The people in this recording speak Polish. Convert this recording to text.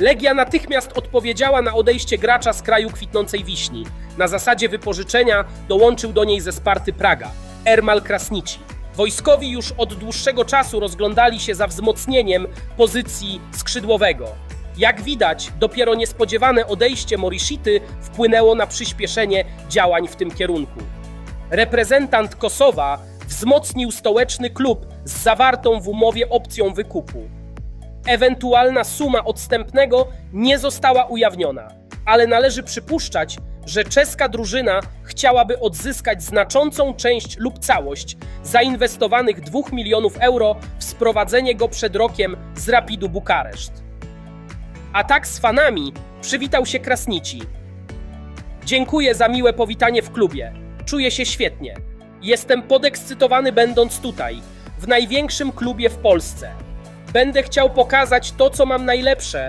Legia natychmiast odpowiedziała na odejście gracza z kraju kwitnącej wiśni. Na zasadzie wypożyczenia dołączył do niej ze Sparty Praga, Ermal Krasnici. Wojskowi już od dłuższego czasu rozglądali się za wzmocnieniem pozycji skrzydłowego. Jak widać, dopiero niespodziewane odejście Morishity wpłynęło na przyspieszenie działań w tym kierunku. Reprezentant Kosowa wzmocnił stołeczny klub z zawartą w umowie opcją wykupu. Ewentualna suma odstępnego nie została ujawniona, ale należy przypuszczać, że czeska drużyna chciałaby odzyskać znaczącą część lub całość zainwestowanych 2 milionów euro w sprowadzenie go przed rokiem z Rapidu Bukareszt. A tak z fanami przywitał się Krasnici. Dziękuję za miłe powitanie w klubie. Czuję się świetnie. Jestem podekscytowany będąc tutaj, w największym klubie w Polsce. Będę chciał pokazać to, co mam najlepsze